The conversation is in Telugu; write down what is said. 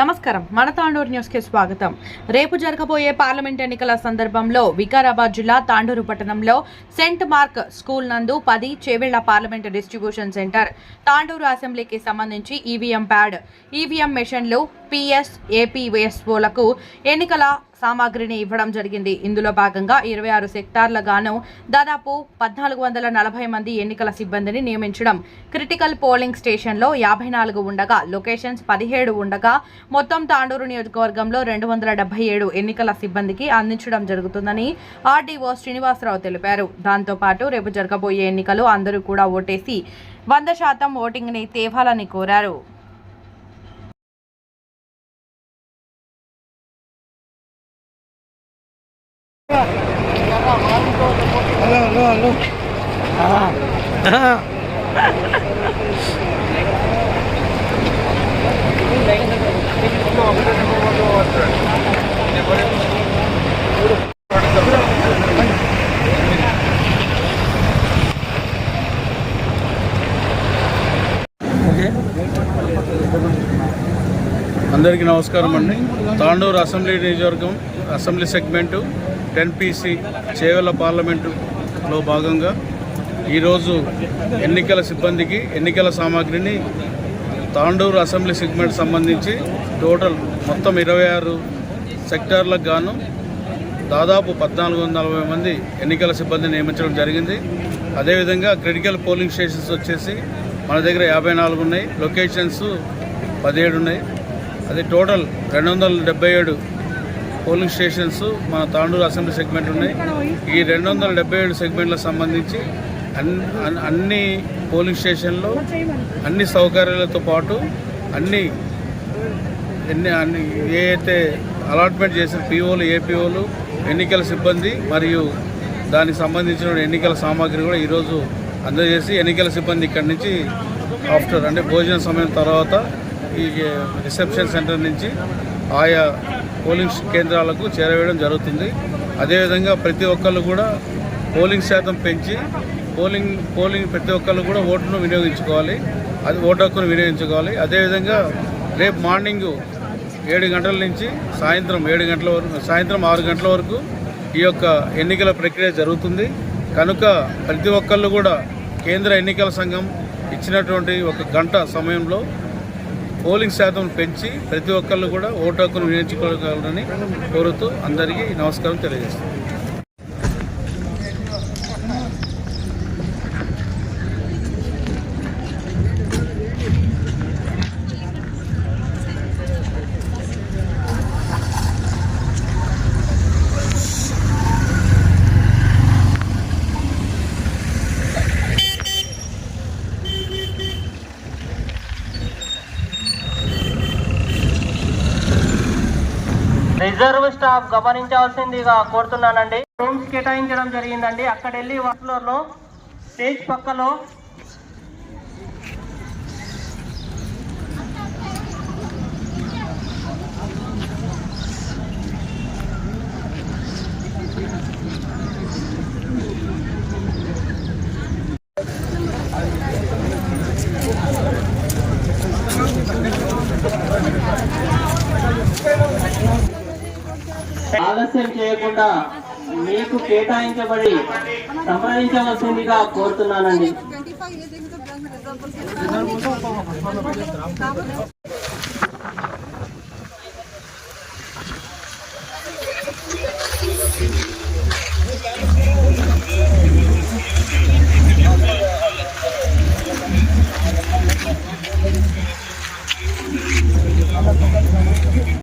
నమస్కారం. మన తాండూరు న్యూస్కి స్వాగతం. రేపు జరగబోయే పార్లమెంట్ ఎన్నికల సందర్భంలో వికారాబాద్ జిల్లా తాండూరు పట్టణంలో సెంట్ మార్క్ స్కూల్ నందు పది Chevella parliament distribution centre Tandur అసెంబ్లీకి సంబంధించి ఈవీఎం ప్యాడ్ ఈవీఎం మెషిన్లు పిఎస్ ఏపీఎస్ఓలకు ఎన్నికల సామాగ్రిని ఇవ్వడం జరిగింది. ఇందులో భాగంగా ఇరవై ఆరు సెక్టార్ల గాను దాదాపు పద్నాలుగు వందల నలభై మంది ఎన్నికల సిబ్బందిని నియమించడం. క్రిటికల్ పోలింగ్ స్టేషన్లో యాభై నాలుగు ఉండగా లొకేషన్స్ పదిహేడు ఉండగా మొత్తం తాండూరు నియోజకవర్గంలో రెండు వందల డెబ్బై ఏడు ఎన్నికల సిబ్బందికి అందించడం జరుగుతుందని ఆర్డీఓ శ్రీనివాసరావు తెలిపారు. దాంతోపాటు రేపు జరగబోయే ఎన్నికలు అందరూ కూడా ఓటేసి వంద శాతం ఓటింగ్ని తేవాలని కోరారు. హలో హలో హలో అందరికీ నమస్కారం అండి. తాండూరు అసెంబ్లీ నియోజకవర్గం assembly segment ten PC Chevella పార్లమెంటులో భాగంగా ఈరోజు ఎన్నికల సిబ్బందికి ఎన్నికల సామాగ్రిని తాండూరు అసెంబ్లీ సెగ్మెంట్ సంబంధించి టోటల్ మొత్తం ఇరవై ఆరు సెక్టార్లకు గాను దాదాపు పద్నాలుగు వందల నలభై మంది ఎన్నికల సిబ్బందిని నియమించడం జరిగింది. అదేవిధంగా క్రిటికల్ పోలింగ్ స్టేషన్స్ వచ్చేసి మన దగ్గర యాభై నాలుగు ఉన్నాయి. లొకేషన్స్ పదిహేడు ఉన్నాయి. అది టోటల్ రెండు వందల డెబ్బై ఏడు పోలింగ్ స్టేషన్స్ మన తాండూరు అసెంబ్లీ సెగ్మెంట్ ఉన్నాయి. ఈ రెండు వందల డెబ్బై ఏడు సెగ్మెంట్లకు సంబంధించి అన్ని అన్ని- పోలింగ్ స్టేషన్లో అన్ని సౌకర్యాలతో పాటు అన్ని ఎన్ని అన్ని ఏ అయితే అలాట్మెంట్ చేసిన పీఓలు ఏపీఓలు ఎన్నికల సిబ్బంది మరియు దానికి సంబంధించిన ఎన్నికల సామాగ్రి కూడా ఈరోజు అందజేసి ఎన్నికల సిబ్బంది ఇక్కడి నుంచి ఆఫ్టర్ అంటే భోజన సమయం తర్వాత ఈ రిసెప్షన్ సెంటర్ నుంచి ఆయా పోలింగ్ కేంద్రాలకు చేరవేయడం జరుగుతుంది. అదేవిధంగా ప్రతి ఒక్కళ్ళు కూడా పోలింగ్ శాతం పెంచి పోలింగ్ పోలింగ్ ప్రతి ఒక్కళ్ళు కూడా ఓటును వినియోగించుకోవాలి. అది ఓటు హక్కును వినియోగించుకోవాలి. అదేవిధంగా రేపు మార్నింగ్ ఏడు గంటల నుంచి సాయంత్రం ఏడు గంటల వరకు సాయంత్రం ఆరు గంటల వరకు ఈ యొక్క ఎన్నికల ప్రక్రియ జరుగుతుంది. కనుక ప్రతి ఒక్కళ్ళు కూడా కేంద్ర ఎన్నికల సంఘం ఇచ్చినటువంటి ఒక గంట సమయంలో పోలింగ్ శాతం పెంచి ప్రతి ఒక్కళ్ళు కూడా ఓటు హక్కును వినియోగించుకోగలరని కోరుతూ అందరికీ నమస్కారం తెలియజేస్తాను రిజర్వ్ స్టాఫ్ గమనించాల్సిందిగా కోరుతున్నానండి. రూమ్స్ కేటాయించడం జరిగిందండి. అక్కడ వెళ్ళి వన్ ఫ్లోర్లో స్టేజ్ పక్కలో ఆలస్యం చేయకుండా మీకు కేటాయించబడి సంప్రదించవలసిందిగా కోరుతున్నానండి.